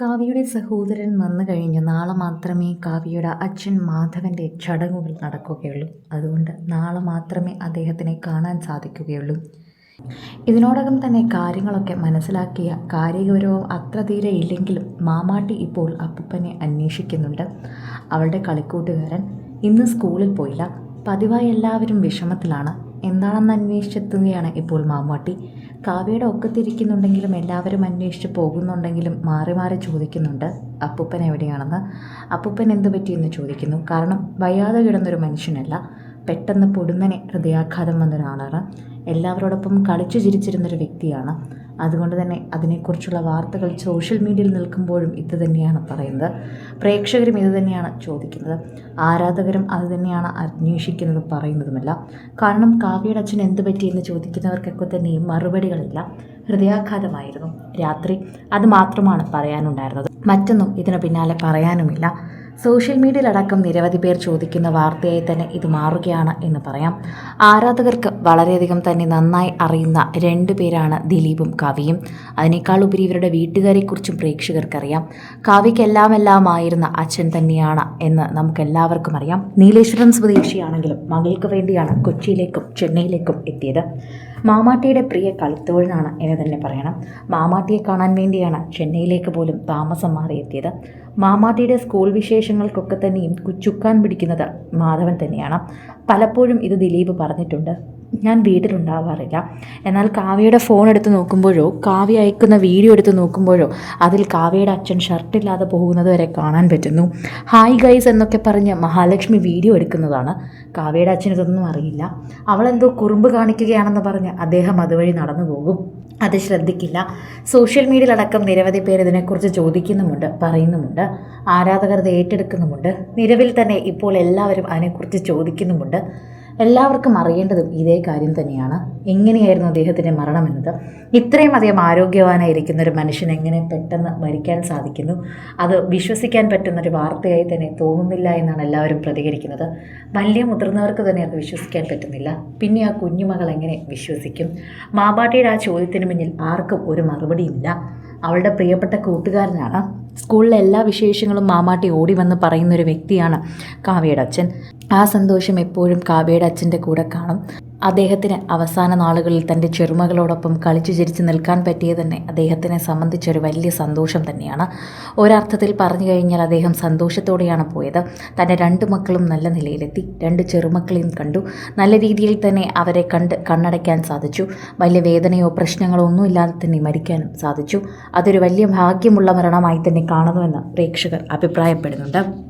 കാവ്യയുടെ സഹോദരൻ വന്നു കഴിഞ്ഞു. നാളെ മാത്രമേ കാവ്യയുടെ അച്ഛൻ മാധവന്റെ ചടങ്ങുകൾ നടക്കുകയുള്ളൂ. അതുകൊണ്ട് നാളെ മാത്രമേ അദ്ദേഹത്തിനെ കാണാൻ സാധിക്കുകയുള്ളൂ. ഇതിനോടകം തന്നെ കാര്യങ്ങളൊക്കെ മനസ്സിലാക്കിയ കാര്യഗൗരവം അത്ര തീരെ ഇല്ലെങ്കിലും മാമാട്ടി ഇപ്പോൾ അപ്പൂപ്പനെ അന്വേഷിക്കുന്നുണ്ട്. അവളുടെ കളിക്കൂട്ടുകാരൻ ഇന്ന് സ്കൂളിൽ പോയില്ല. പതിവായി എല്ലാവരും വിഷമത്തിലാണ്. എന്താണെന്ന് അന്വേഷിച്ചെത്തുകയാണ് ഇപ്പോൾ മാമ്മൂട്ടി കാവ്യയുടെ ഒക്കത്തിരിക്കുന്നുണ്ടെങ്കിലും എല്ലാവരും അന്വേഷിച്ച് പോകുന്നുണ്ടെങ്കിലും മാറി മാറി ചോദിക്കുന്നുണ്ട് അപ്പൂപ്പൻ എവിടെയാണെന്ന്? അപ്പൂപ്പൻ എന്ത് പറ്റിയെന്ന് ചോദിക്കുന്നു. കാരണം വയ്യാതെ കിടന്നൊരു മനുഷ്യനല്ല. പെട്ടെന്ന് പൊടുന്നനെ ഹൃദയാഘാതം വന്നൊരാളാണ്. എല്ലാവരോടൊപ്പം കളിച്ചു ചിരിച്ചിരുന്നൊരു വ്യക്തിയാണ്. അതുകൊണ്ട് തന്നെ അതിനെക്കുറിച്ചുള്ള വാർത്തകൾ സോഷ്യൽ മീഡിയയിൽ നിൽക്കുമ്പോഴും ഇത് തന്നെയാണ് പറയുന്നത്. പ്രേക്ഷകരും ഇത് തന്നെയാണ് ചോദിക്കുന്നത്. ആരാധകരും അത് തന്നെയാണ് അന്വേഷിക്കുന്നതും പറയുന്നതുമല്ല. കാരണം കാവ്യയുടെ അച്ഛൻ എന്ത് പറ്റിയെന്ന് ചോദിക്കുന്നവർക്കൊക്കെ തന്നെയും മറുപടികളില്ല. ഹൃദയാഘാതമായിരുന്നു. രാത്രി അത് മാത്രമാണ് പറയാനുണ്ടായിരുന്നത്. മറ്റൊന്നും ഇതിന് പിന്നാലെ പറയാനുമില്ല. സോഷ്യൽ മീഡിയയിലടക്കം നിരവധി പേർ ചോദിക്കുന്ന വാർത്തയായി തന്നെ ഇത് മാറുകയാണ് എന്ന് പറയാം. ആരാധകർക്ക് വളരെയധികം തന്നെ നന്നായി അറിയുന്ന രണ്ട് പേരാണ് ദിലീപും കാവ്യയും. അതിനേക്കാൾ ഉപരി ഇവരുടെ വീട്ടുകാരെക്കുറിച്ചും പ്രേക്ഷകർക്കറിയാം. കവിക്കെല്ലാമെല്ലാമായിരുന്ന അച്ഛൻ തന്നെയാണ് എന്ന് നമുക്കെല്ലാവർക്കും അറിയാം. നീലേശ്വരം സ്വദേശിയാണെങ്കിലും മകൾക്ക് വേണ്ടിയാണ് കൊച്ചിയിലേക്കും ചെന്നൈയിലേക്കും എത്തിയത്. മാമാട്ടിയുടെ പ്രിയ കളിത്തോഴനാണ് എന്ന് തന്നെ പറയണം. മാമാട്ടിയെ കാണാൻ വേണ്ടിയാണ് ചെന്നൈയിലേക്ക് പോലും താമസം മാറിയെത്തിയത്. മാമാട്ടിയുടെ സ്കൂൾ വിശേഷങ്ങൾക്കൊക്കെ തന്നെയും കുച്ചുക്കാൻ പിടിക്കുന്നത് മാധവൻ തന്നെയാണ്. പലപ്പോഴും ഇത് ദിലീപ് പറഞ്ഞിട്ടുണ്ട്. ഞാൻ വീട്ടിലുണ്ടാവാറില്ല. എന്നാൽ കാവ്യയുടെ ഫോൺ എടുത്ത് നോക്കുമ്പോഴോ കാവ്യ അയക്കുന്ന വീഡിയോ എടുത്ത് നോക്കുമ്പോഴോ അതിൽ കാവ്യയുടെ അച്ഛൻ ഷർട്ടില്ലാതെ പോകുന്നത് വരെ കാണാൻ പറ്റുന്നു. ഹായ് ഗൈസ് എന്നൊക്കെ പറഞ്ഞ് മഹാലക്ഷ്മി വീഡിയോ എടുക്കുന്നതാണ്. കാവ്യയുടെ അച്ഛൻ ഇതൊന്നും അറിയില്ല. അവളെന്തോ കുറുമ്പ് കാണിക്കുകയാണെന്ന് പറഞ്ഞ് അദ്ദേഹം അതുവഴി നടന്നു പോകും. അത് ശ്രദ്ധിക്കില്ല. സോഷ്യൽ മീഡിയയിലടക്കം നിരവധി പേർ ഇതിനെക്കുറിച്ച് ചോദിക്കുന്നുമുണ്ട് പറയുന്നുമുണ്ട് ആരാധകർ ഏറ്റെടുക്കുന്നുമുണ്ട്. നിലവിൽ തന്നെ ഇപ്പോൾ എല്ലാവരും അതിനെക്കുറിച്ച് ചോദിക്കുന്നുമുണ്ട്. എല്ലാവർക്കും അറിയേണ്ടതും ഇതേ കാര്യം തന്നെയാണ്. എങ്ങനെയായിരുന്നു അദ്ദേഹത്തിന്റെ മരണം എന്നത്? ഇത്രയും അധികം ആരോഗ്യവാനായിരിക്കുന്ന ഒരു മനുഷ്യൻ എങ്ങനെ പെട്ടെന്ന് മരിക്കാൻ സാധിക്കുന്നു? അത് വിശ്വസിക്കാൻ പറ്റുന്ന ഒരു വാർത്തയായി തന്നെ തോന്നുന്നില്ല എന്നാണ് എല്ലാവരും പ്രതികരിക്കുന്നത്. വലിയ മുതിർന്നവർക്ക് തന്നെ അത് വിശ്വസിക്കാൻ പറ്റുന്നില്ല. പിന്നെ ആ കുഞ്ഞുമകൾ എങ്ങനെ വിശ്വസിക്കും? മാബാട്ടിയുടെ ആ ചോദ്യത്തിന് മുന്നിൽ ആർക്കും ഒരു മറുപടിയുമില്ല അവളുടെ പ്രിയപ്പെട്ട കൂട്ടുകാരനാണ്. സ്കൂളിലെ എല്ലാ വിശേഷങ്ങളും മാമാട്ടി ഓടി വന്ന് പറയുന്ന ഒരു വ്യക്തിയാണ് കാവ്യയുടെ അച്ഛൻ. ആ സന്തോഷം എപ്പോഴും കാവ്യയുടെ അച്ഛന്റെ കൂടെ കാണും. അദ്ദേഹത്തിന് അവസാന നാളുകളിൽ തന്റെ ചെറുമകളോടൊപ്പം കളിച്ചു ചിരിച്ച് നിൽക്കാൻ പറ്റിയത് തന്നെ അദ്ദേഹത്തിനെ സംബന്ധിച്ചൊരു വലിയ സന്തോഷം തന്നെയാണ്. ഒരർത്ഥത്തിൽ പറഞ്ഞു കഴിഞ്ഞാൽ അദ്ദേഹം സന്തോഷത്തോടെയാണ് പോയത്. തന്റെ രണ്ട് മക്കളും നല്ല നിലയിലെത്തി. രണ്ട് ചെറുമക്കളെയും കണ്ടു. നല്ല രീതിയിൽ തന്നെ അവരെ കണ്ട് കണ്ണടയ്ക്കാൻ സാധിച്ചു. വലിയ വേദനയോ പ്രശ്നങ്ങളോ ഒന്നും ഇല്ലാതെ തന്നെ മരിക്കാനും സാധിച്ചു. അതൊരു വലിയ ഭാഗ്യമുള്ള മരണമായി തന്നെ കാണുന്നുവെന്ന് പ്രേക്ഷകർ അഭിപ്രായപ്പെടുന്നുണ്ട്.